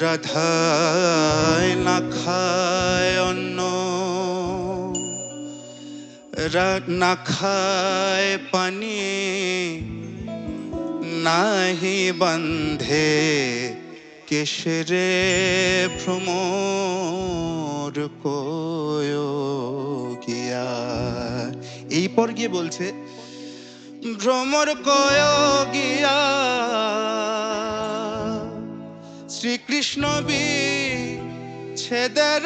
রাধায় না খায় অন্ন। রা- না খায় পানি, নাহি বন্ধে কেশরে ভ্রমর গিয়া। এই পর গিয়ে বলছে, ভ্রমর কয় গিয়া। শ্রীকৃষ্ণ বি ছেদের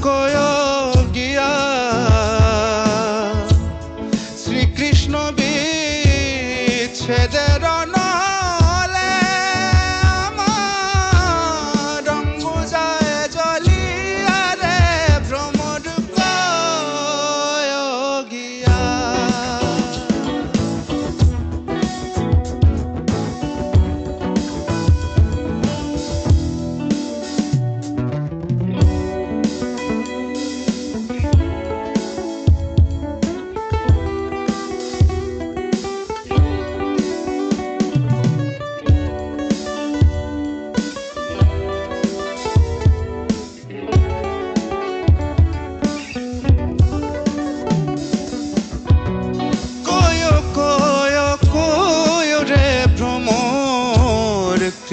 কয় গিয়া শ্রীকৃষ্ণ বিচ্ছেদের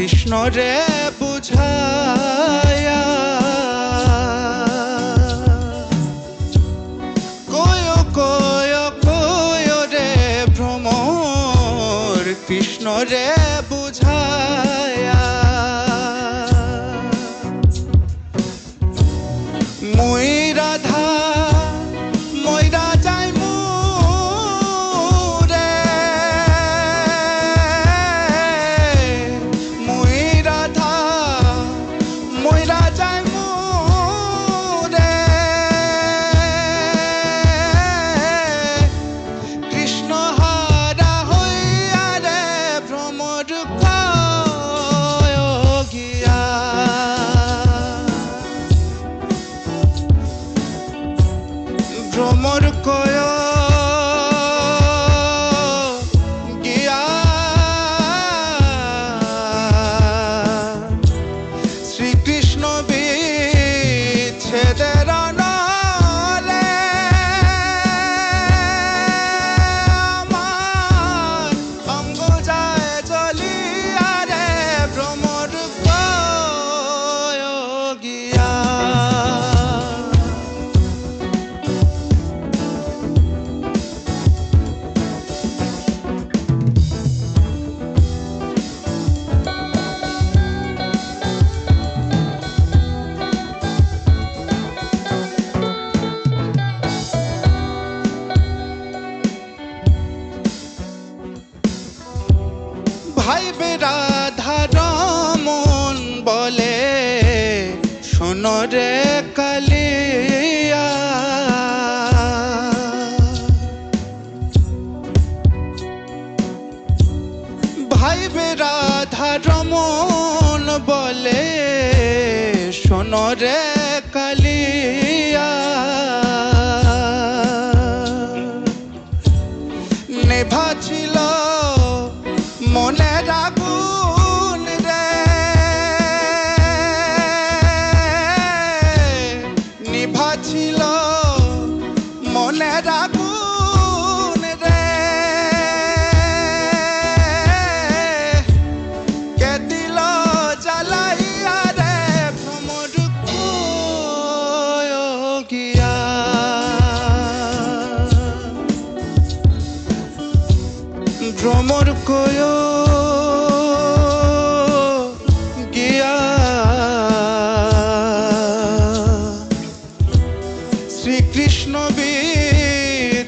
কৃষ্ণ রে বুঝায়া। কয় কয় কয় রে ভ্রমর কৃষ্ণ রে ভ্রমর কয় বেরাধা রমন বলে সোনরে কালিয়া। ভাই বেরাধা রমন বলে শোনো ভ্রমর কয় গিয়া। শ্রীকৃষ্ণ বিচ্ছেদের